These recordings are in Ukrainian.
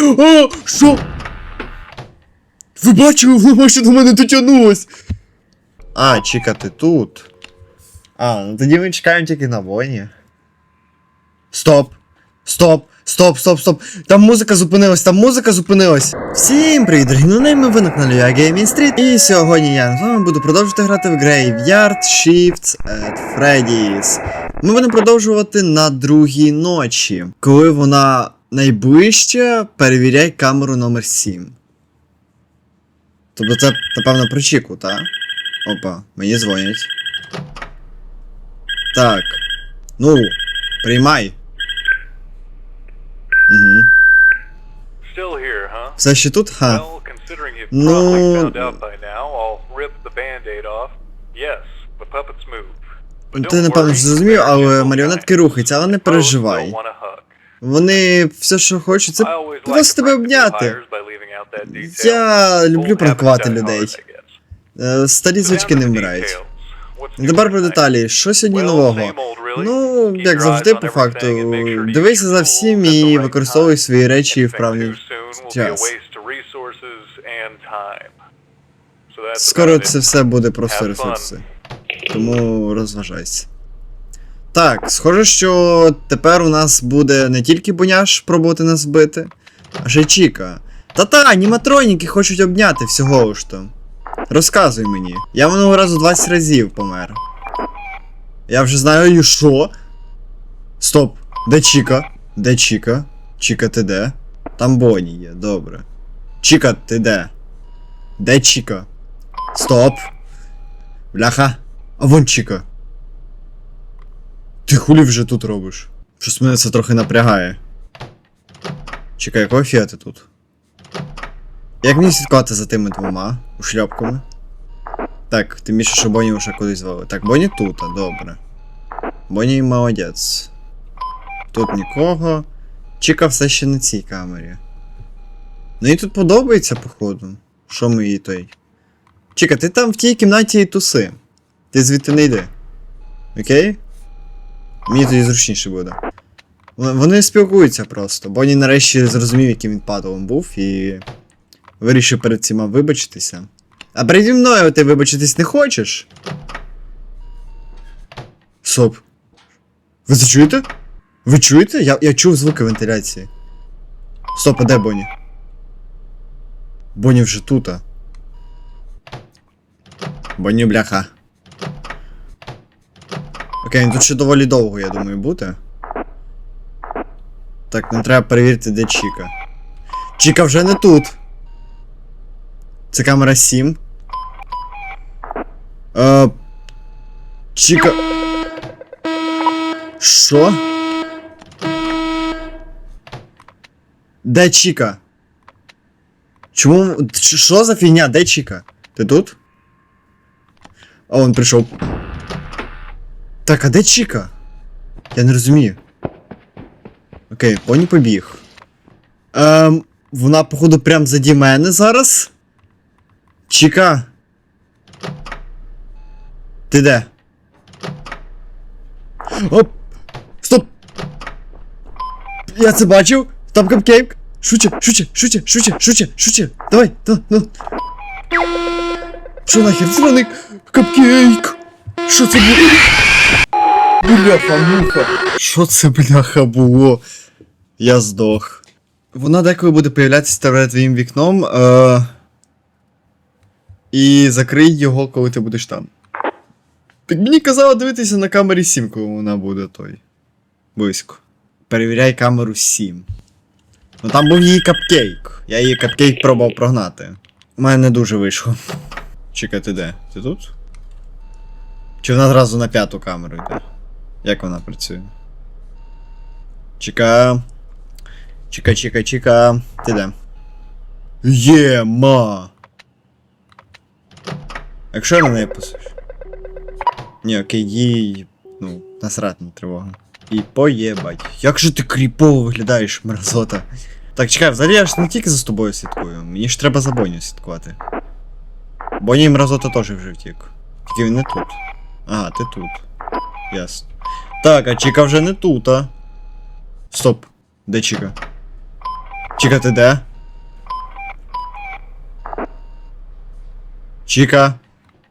О, що? Ви бачили, воно майже до мене дотягнулось. А, Чіка, ти тут. А, ну тоді ми чекаємо тільки на Боні. Стоп! Стоп! Стоп, стоп, стоп! Там музика зупинилась, там музика зупинилась. Всім привіт, дорогі нонейми, ви на каналі я Gaming Street. І сьогодні я з вами буду продовжувати грати в Graveyard Shifts at Freddy's. Ми будемо продовжувати на другій ночі. Коли вона найближче, перевіряй камеру номер 7. Тобто це, напевно, про Чіку, так? Опа, мені дзвонять. Так. Ну, приймай. Угу. Still here, huh? Все ще тут? Ха. Well, considering you've probably found out by now, I'll rip the band-aid off. Yes, the puppets move. Ти напевно зрозумів, але маріонетки рухаються, але не переживай. Вони все, що хочуть, це просто тебе обняти. Я люблю пранкувати людей. Е, Старі звички не вмирають. Тепер про деталі. Що сьогодні нового? Ну, як завжди, по факту, дивися за всім і використовуй свої речі в правильний час. Скоро це все буде просто ресурси. Тому розважайся. Так, схоже, що тепер у нас буде не тільки Боняш пробувати нас вбити, а ще Чіка. Та-та, аніматроніки хочуть обняти всього ж то. Розказуй мені. Я минулого разу 20 разів помер. Я вже знаю, і що? Стоп, де Чіка? Де Чіка? Чіка, ти де? Там Боні є, добре. Чіка, ти де? Де Чіка? Стоп. Бляха. А вон Чіка. Ти хулі вже тут робиш? Щось мене це трохи напрягає. Чекай, якого фіа ти тут? Як мені слідкувати за тими двома ушльопками? Так, тим більше, що Боні вже кудись звали. Так, Боні тут, а, добре. Боні молодець. Тут нікого. Чіка все ще на цій камері. Ну їй тут подобається, походу. Що ми їй той? Чіка, ти там в тій кімнаті і туси. Ти звідти не йди. Окей? Мені тоді зручніше буде. Вони спілкуються просто. Бонні нарешті зрозумів, яким він падалом був, і вирішив перед всіма вибачитися. А переді мною ти вибачитись не хочеш? Соп. Ви це чуєте? Ви чуєте? Я, я чув звуки вентиляції. Стоп, а де Бонні? Бонні вже тута. Бонні бляха. Окей, ну тут ще доволі довго, я думаю, бути. Так, нам треба перевірити, де Чіка. Чіка вже не тут. Це камера 7. Е, Чіка. Що? Де Чіка? Чому. Що за фігня? Де Чіка? Ти тут? А він прийшов. Так, а де Чіка? Я не розумію. Окей, поні побіг. Ем, вона, походу, прям заді мене зараз. Чіка. Ти де? Оп! Стоп! Я це бачив! Там капкейк! Шуче, шуче, шуче, шуче, шуче, шуче! Давай, давай, ну. Що нахер, зелений капкейк! Що це було? Бляха, муха. Що це бляха було? Я здох. Вона деколи буде появлятися перед твоїм вікном. Е... І закрий його, коли ти будеш там. Так мені казало дивитися на камері 7, коли вона буде той. Близько. Перевіряй камеру 7. Ну там був її капкейк. Я її капкейк пробував прогнати. У мене не дуже вийшло. Чекай, ти де? Ти тут? Чи вона зразу на п'яту камеру йде? Як вона працює? Чека. Чека, чека, чека. Ти де? Є, ма. Якщо я на неї посиш. Ні, окей, їй. Ну, насрать на тривогу. І поєбать. Як же ти кріпово виглядаєш, мразота. Так, чекай, взагалі я ж не тільки за тобою слідкую, мені ж треба за Боню слідкувати. Боні мразота теж вже втік. Тільки він не тут. Ага, ти тут. Ясно. Так, а Чіка вже не тут, а. Стоп. Де Чіка? Чіка, ти де? Чіка.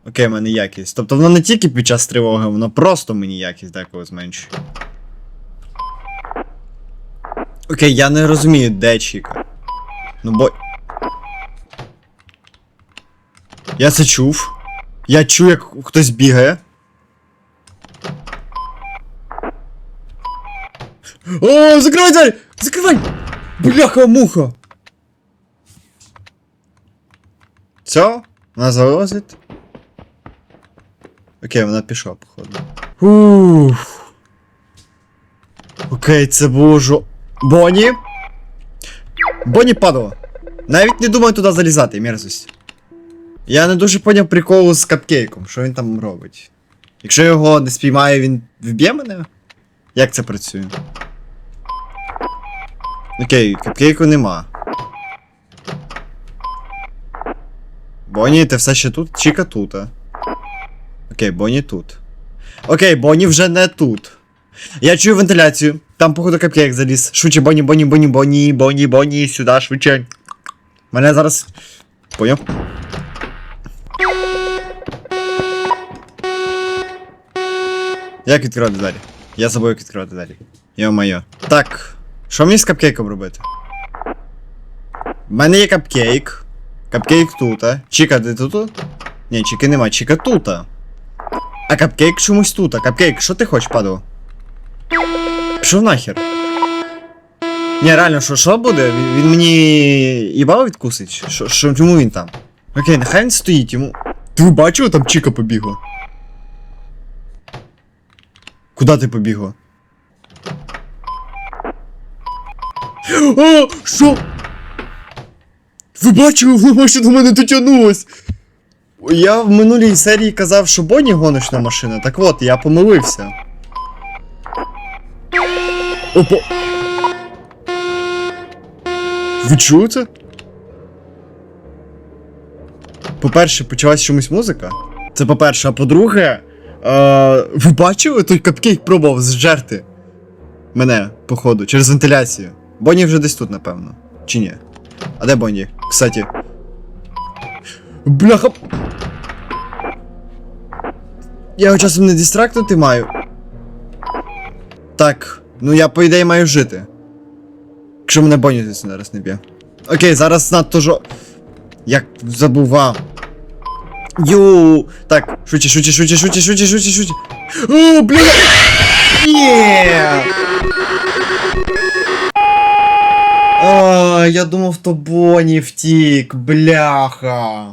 Окей, в мене якість. Тобто воно не тільки під час тривоги, воно просто мені якість деколи зменшує. Окей, я не розумію, де Чіка. Ну бо. Я це чув. Я чую, як хтось бігає. О, закривай двері! Закривай! Бляха муха! Все? Вона залазить? Окей, вона пішла, походу. Уф. Окей, це було жо... Бонні? Бонні падала. Навіть не думаю туди залізати, мерзость. Я не дуже поняв приколу з капкейком, що він там робить. Якщо його не спіймаю, він вб'є мене? Як це працює? Окей, капкейку нема. Бонні, ти все ще тут? Чіка тут. а? Окей, Бонні тут. Окей, Бонні вже не тут. Я чую вентиляцію. Там, походу, капкейк заліз. Швидше, Бонні, Бонні, Бонні, Бонні, Бонні, Бонні, сюди, швидше. Мене зараз. Поняв? Як відкривати двері? Я як відкривати двері. Йо-моє. Так. Що мені з капкейком робити? У мене є капкейк. Капкейк тут. Чіка, ти тут? Ні, чіки нема, чіка тут. А капкейк чомусь тут. Капкейк, що ти хочеш, падло? Що нахер? Ні, реально, що, що буде? Він, він мені їбало відкусить? Що, що, чому він там? Окей, нехай він стоїть, йому. Ти бачив, там Чіка побігла? Куда ти побігла? О, що? Ви бачили, воно майже до мене дотягнулось. Я в минулій серії казав, що Бонні гоночна машина. Так от, я помилився. Опа. Ви чуєте? По-перше, почалась чомусь музика. Це по-перше, а по-друге. Е, ви бачили, той капкейк пробував зжерти мене, походу, через вентиляцію. Бонні вже десь тут, напевно. Чи ні? А де Бонні? Кстати. Бляха. Я його часом не дистрактнути маю. Так, ну я по ідеї маю жити. Якщо мене Бонні десь зараз не б'є. Окей, зараз надто жо. Як забував. Ю, так, швидше, швидше, швидше, швидше, швидше, швидше, швидше. О, бля! Є! А, я думав, то Бонні втік, бляха.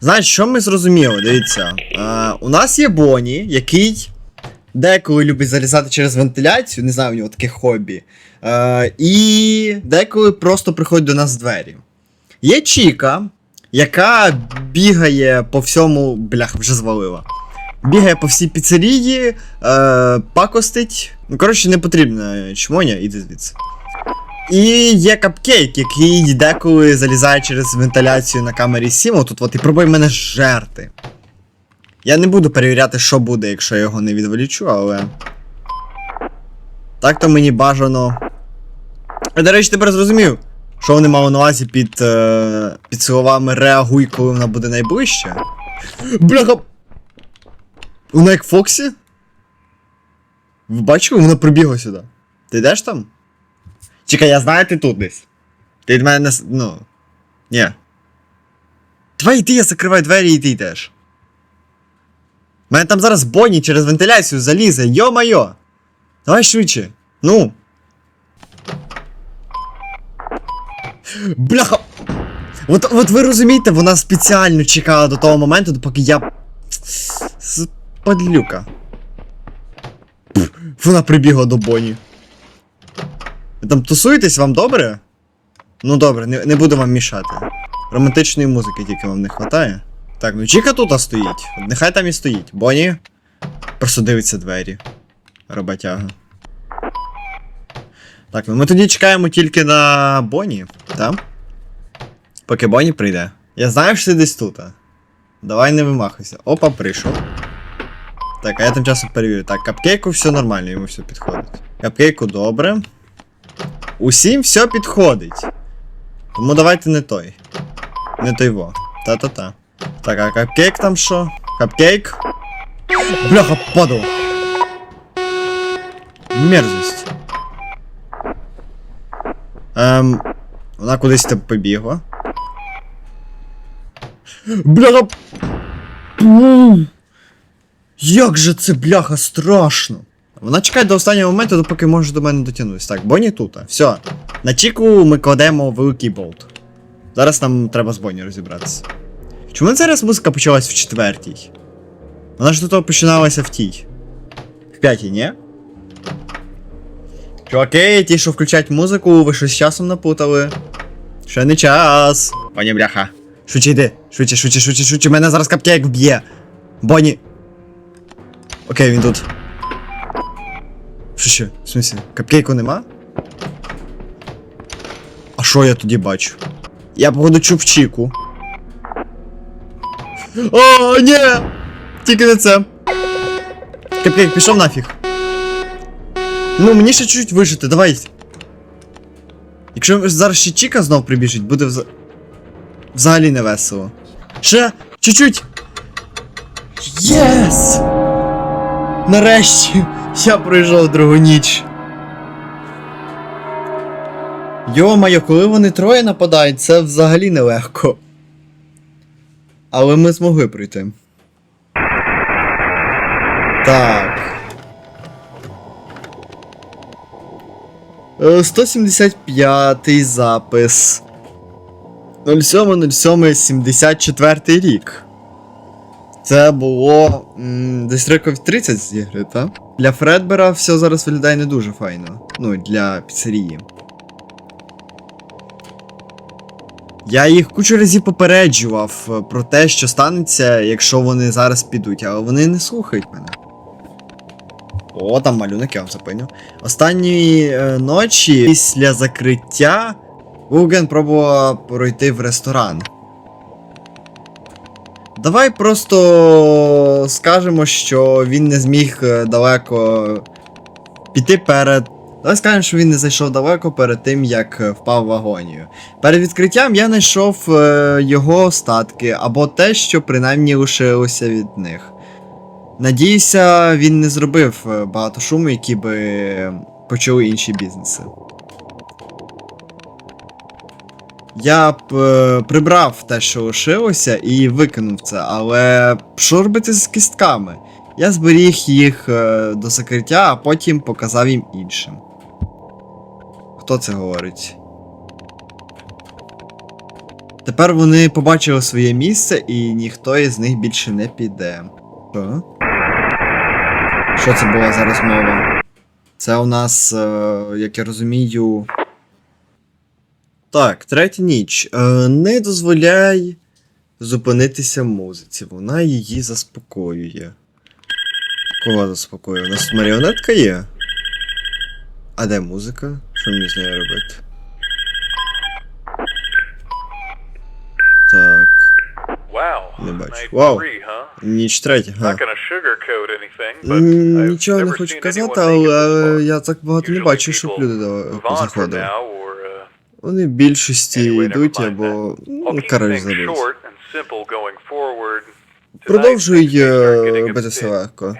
Знаєш, що ми зрозуміли? Дивіться. А, у нас є Бонні, який деколи любить залізати через вентиляцію, не знаю, у нього таке хобі. Е, і деколи просто приходить до нас в двері. Є Чіка, яка бігає по всьому. Блях, вже звалила. Бігає по всій піцерії, е, пакостить. Ну, коротше, не потрібна чмоня, іди звідси. І є капкейк, який деколи залізає через вентиляцію на камері 7, отут от і пробує мене жерти. Я не буду перевіряти, що буде, якщо я його не відволічу, але. Так то мені бажано. Я, до речі, тепер зрозумів, що вони мали на увазі під, е, під словами реагуй, коли вона буде найближче. Бляха. Вона як Фоксі? Ви бачили, вона прибігла сюди. Ти йдеш там? Чекай, я знаю, ти тут десь. Ти від мене не. Ну. Ні. Давай йди, я закриваю двері і ти йдеш. У мене там зараз Бонні через вентиляцію залізе, йо-майо! Давай швидше. Ну. Бляха. От, от ви розумієте, вона спеціально чекала до того моменту, допоки я. Подлюка. Вона прибігла до Бонні. Ви там тусуєтесь вам добре? Ну добре, не, не буду вам мішати. Романтичної музики тільки вам не вистачає. Так, ну Чіка тут стоїть. Нехай там і стоїть. Бонні. Просто дивиться двері. Роботяга. Так, ну ми тоді чекаємо тільки на Бонні, так? Поки Бонні прийде. Я знаю, що ти десь тут. Давай не вимахуйся. Опа, прийшов. Так, а я тим часом перевірю. Так, капкейку все нормально, йому все підходить. Капкейку добре. Усім все підходить. Тому давайте не той. Не той во. Та-та-та. Так, а капкейк там що? Капкейк? Бляха, падав. Мерзость. Ем, вона кудись там побігла. Бляха. Як же це бляха страшно. Вона чекає до останнього моменту, допоки може до мене дотягнутися. Так, Бонні тут. Все. На Чіку ми кладемо великий болт. Зараз нам треба з Бонні розібратися. Чому зараз музика почалась в четвертій? Вона ж до того починалася в тій. В п'ятій, ні? Чуваки, ті, що включають музику, ви щось з часом напутали. Ще не час. Пані бляха. Швидше йди. Швидше, швидше, швидше, швидше. Мене зараз капкейк вб'є. Бонні. Окей, він тут. Що ще? В смысле? Капкейку нема? А що я тоді бачу? Я походу чув чіку. О, ні! Тільки не це. Капкейк, пішов нафіг. Ну, мені ще чуть вижити, давай. Якщо зараз ще Чіка знов прибіжить, буде вза... взагалі не весело. Ще чуть-чуть. Єс! Нарешті я пройшов другу ніч. Йо-моє, коли вони троє нападають, це взагалі нелегко. Але ми змогли пройти. Так. Е, 175 запис. 07.07.74 рік. Це було десь років 30 з так? Для Фредбера все зараз виглядає не дуже файно. Ну, для піцерії. Я їх кучу разів попереджував е, про те, що станеться, якщо вони зараз підуть, але вони не слухають мене. О, там малюнок, я вам запиню. Останньої е, ночі після закриття Гуген пробував пройти в ресторан. Давай просто скажемо, що він не зміг е, далеко піти перед. Давай скажемо, що він не зайшов далеко перед тим, як е, впав в агонію. Перед відкриттям я знайшов е, його остатки або те, що принаймні лишилося від них. Надіюся, він не зробив багато шуму, які би почали інші бізнеси. Я б е, прибрав те, що лишилося, і викинув це, але що робити з кістками? Я зберіг їх е, до закриття, а потім показав їм іншим. Хто це говорить? Тепер вони побачили своє місце, і ніхто із них більше не піде. Що? Що це була за розмова? Це у нас, е, як я розумію. Так, третя ніч. Е, не дозволяй зупинитися музиці. Вона її заспокоює. Кого заспокоює? У нас маріонетка є? А де музика? Що мені з нею робити? Так. Не бачу. Вау. Ніч третя, га. Нічого не хочу казати, але я так багато не бачу, щоб люди заходили. Uh, Вони в більшості йдуть або. Ну, коротше, забудь. Продовжуй е, все легко.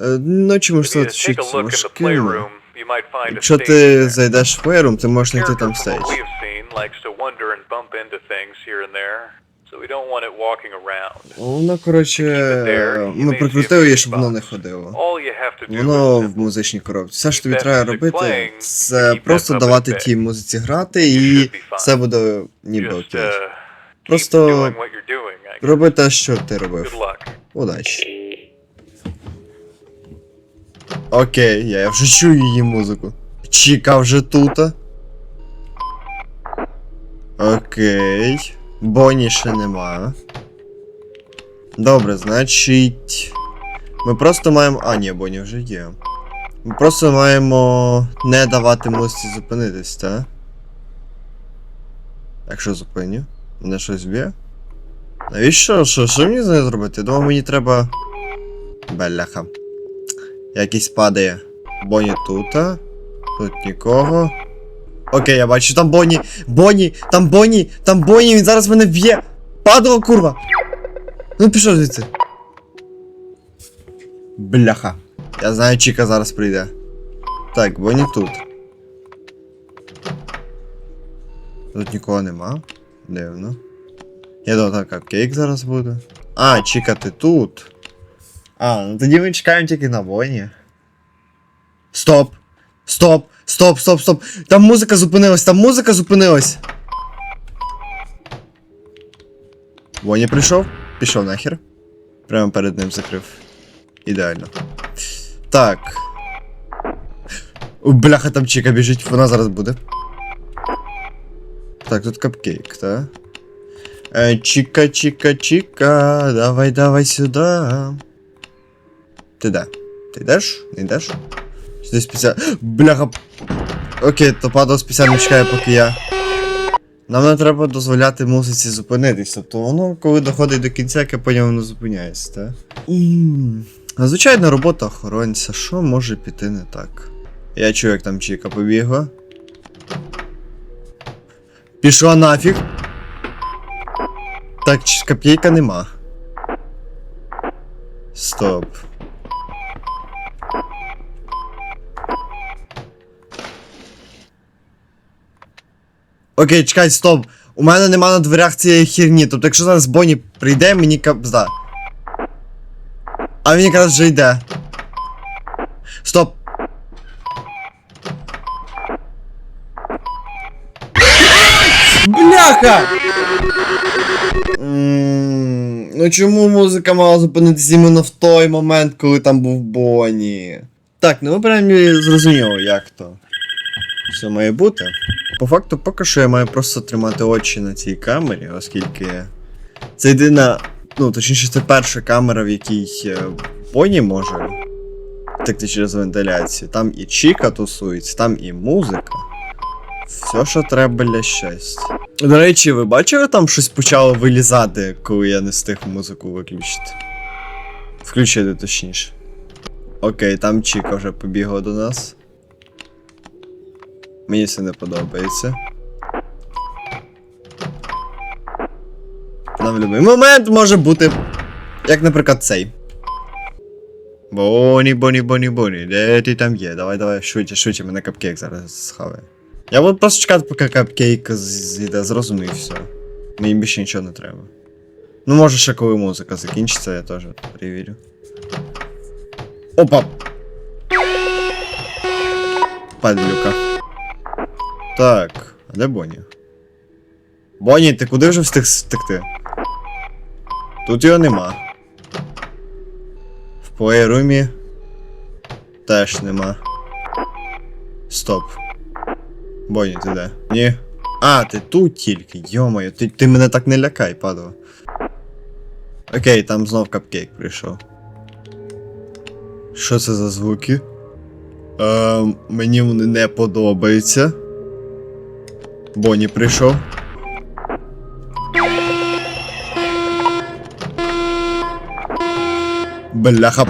Е, Ночі можеш стати take a чуть look in the важким. playroom, you might find a Якщо ти зайдеш в фейрум, ти можеш знайти там стейдж. Воно, коротше, ми прикрутили її, щоб воно не ходило. Воно в музичній коробці. Все, що тобі треба робити, це просто давати тій музиці грати, і все буде ніби окей. uh, Просто. Роби те, що ти робив. Удачі. Окей, я вже чую її музику. Чіка вже тут. Окей. Боні ще нема. Добре, значить. Ми просто маємо. А, ні, Боні вже є. Ми просто маємо не давати музиці зупинитись, так? Якщо зупиню, мене щось б'є? Навіщо? Що, що мені з нею зробити? Я думав, мені треба. Бляха. Якийсь падає. Боні тут. Тут нікого. Окей, я бачу, там Бонні. Бонні, там Бонні, там Бонні, він зараз мене вб'є. Падала курва. Ну пішов звідси. Бляха. Я знаю, Чіка зараз прийде. Так, Бонні тут. Тут нікого нема. Дивно. Я думав, так, капкейк зараз буде. А, Чіка, ти тут. А, ну тоді ми чекаємо тільки на Бонні. Стоп! Стоп! Стоп, стоп, стоп! Там музика зупинилась, там музика зупинилась! Бонні прийшов? Пішов нахер. Прямо перед ним закрив. Ідеально. Так. О, бляха, там Чіка біжить, вона зараз буде. Так, тут капкейк, так? Е, Чіка, Чіка, Чіка, давай, давай сюди. Ти де? Ти йдеш? Не йдеш? Чи ти спеціально. Бляха. Окей, то падав спеціально чекає, поки я. Нам не треба дозволяти музиці зупинитись. Тобто воно, коли доходить до кінця, яке потім воно зупиняється, так? Звичайна робота охоронця, що може піти не так? Я чую, як там Чіка побігла. Пішла нафіг. Так, копійка нема. Стоп. Окей, чекай, стоп. У мене нема на дверях цієї херні. Тобто, якщо зараз Бонні прийде, мені капзда. А він якраз вже йде. Стоп. Бляха! Ну чому музика мала зупинитися іменно в той момент, коли там був Бонні? Так, ну ми принаймні зрозуміло, як то. Все має бути. По факту, поки що я маю просто тримати очі на цій камері, оскільки це єдина, ну точніше, це перша камера, в якій е, Бонні може втекти через вентиляцію. Там і Чіка тусується, там і музика. Все, що треба для щастя. До речі, ви бачили, там щось почало вилізати, коли я не встиг музику виключити? Включити точніше. Окей, там Чіка вже побігла до нас. Мені це не подобається. Нам в будь-який момент може бути. Як, наприклад, цей. Боні, боні, боні, боні, де ти там є? Давай, давай, швидше, швидше, мене капкейк зараз схаває. Я буду просто чекати, поки капкейк з- зійде, зрозумів все. Мені більше нічого не треба. Ну, може, ще коли музика закінчиться, я теж перевірю. Опа! Падлюка. Де Бонні? Бонні, ти куди вже встиг втекти? Тут його нема. В плейрумі теж нема. Стоп. Бонні, ти де? Ні. А, ти тут тільки, йомаю, ти, ти мене так не лякай, падало. Окей, там знов капкейк прийшов. Що це за звуки? Ем, мені вони не подобаються. Бонні прийшов. Бляха.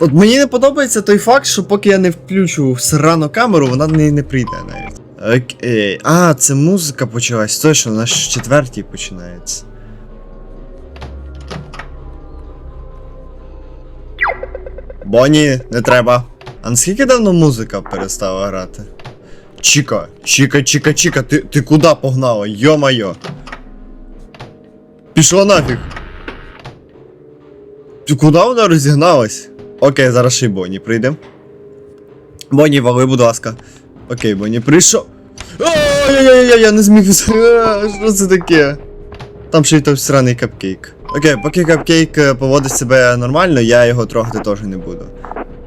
От мені не подобається той факт, що поки я не включу срану камеру, вона не, не прийде навіть. Окей. А, це музика почалась. Точно, вона ж четвертій починається. Бонні, не треба. А наскільки давно музика перестала грати? Чіка, Чіка, Чіка, Чіка, ти, ти куди погнала? Йо-майо. Пішла нафіг. Ти куди вона розігналась? Окей, зараз ще й Бонні прийде. Бонні, вали, будь ласка. Окей, Бонні прийшов. Ой-ой-ой, я не зміг. Що це таке? Там ще й той сраний капкейк. Окей, поки капкейк е, поводить себе нормально, я його трогати теж не буду.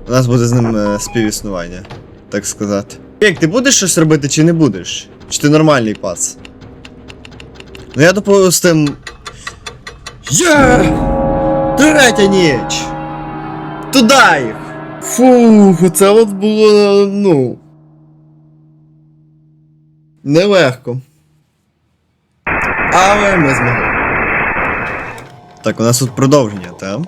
У нас буде з ним е, співіснування, так сказати. Капкейк, ти будеш щось робити чи не будеш? Чи ти нормальний пац? Ну я допустим. Є! Третя ніч! Туда їх! Фух, це от було, ну. Нелегко. Але ми змогли. Так, у нас тут продовження, так?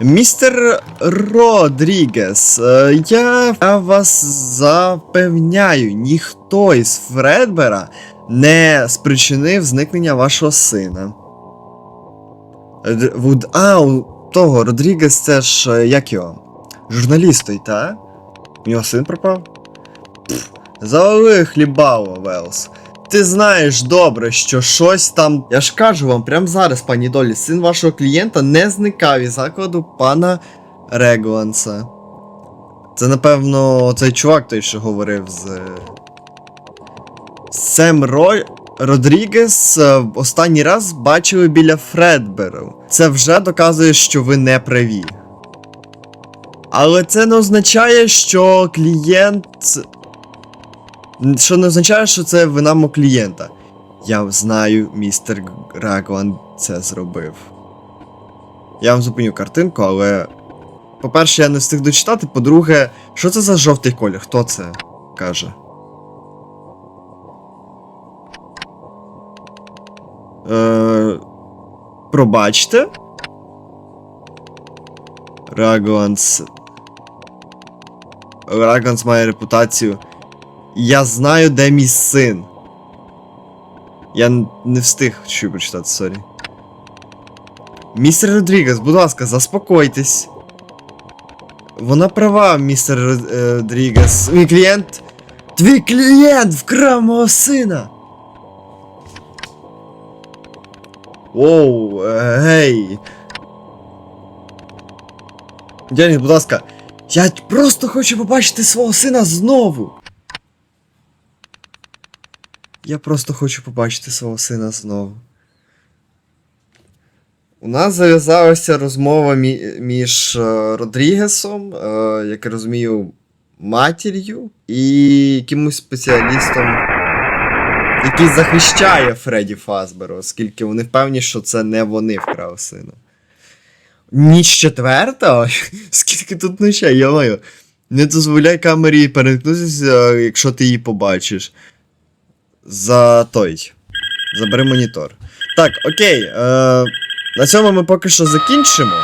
Містер Родрігес, е, я вас запевняю, ніхто із Фредбера не спричинив зникнення вашого сина. А, у того, Родрігес, це ж е, як його? Журналіст той, та? У нього син пропав? Завали хлібало, Велс. Ти знаєш добре, що щось там. Я ж кажу вам, прямо зараз, пані Долі, син вашого клієнта не зникав із закладу пана Регланса. Це, напевно, цей чувак той, що говорив з. Сем Рой. Родрігес е, останній раз бачили біля Фредберу. Це вже доказує, що ви не праві. Але це не означає, що клієнт. Що не означає, що це вина мого клієнта. Я знаю, містер Рагланд це зробив. Я вам зупиню картинку, але. По-перше, я не встиг дочитати, по-друге, що це за жовтий колір? Хто це каже? Е, пробачте. Рагланс. Рагланс має репутацію. Я знаю, де мій син. Я не встиг що прочитати, сорі. Містер Родрігес, будь ласка, заспокойтесь. Вона права, містер е, Родрігес. Мій клієнт. Твій клієнт вкрав мого сина. Оу, е, гей. Дядь, будь ласка, я просто хочу побачити свого сина знову. Я просто хочу побачити свого сина знову. У нас зав'язалася розмова мі- між е, Родрігесом, е, як я розумію, матір'ю і якимось спеціалістом, який захищає Фредді Фазбера, оскільки вони впевнені, що це не вони вкрали сина. Ніч четверта? Скільки тут ночей, йомаю. Не дозволяй камері перемкнутися, якщо ти її побачиш. За той. Забери монітор. Так, окей. Е, на цьому ми поки що закінчимо.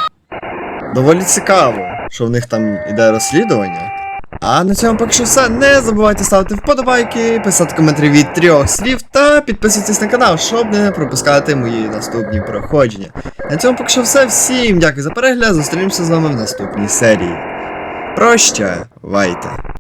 Доволі цікаво, що в них там іде розслідування. А на цьому поки що все. Не забувайте ставити вподобайки, писати коментарі від трьох слів та підписуйтесь на канал, щоб не пропускати мої наступні проходження. На цьому поки що все. Всім дякую за перегляд. Зустрінемося з вами в наступній серії. Прощавайте.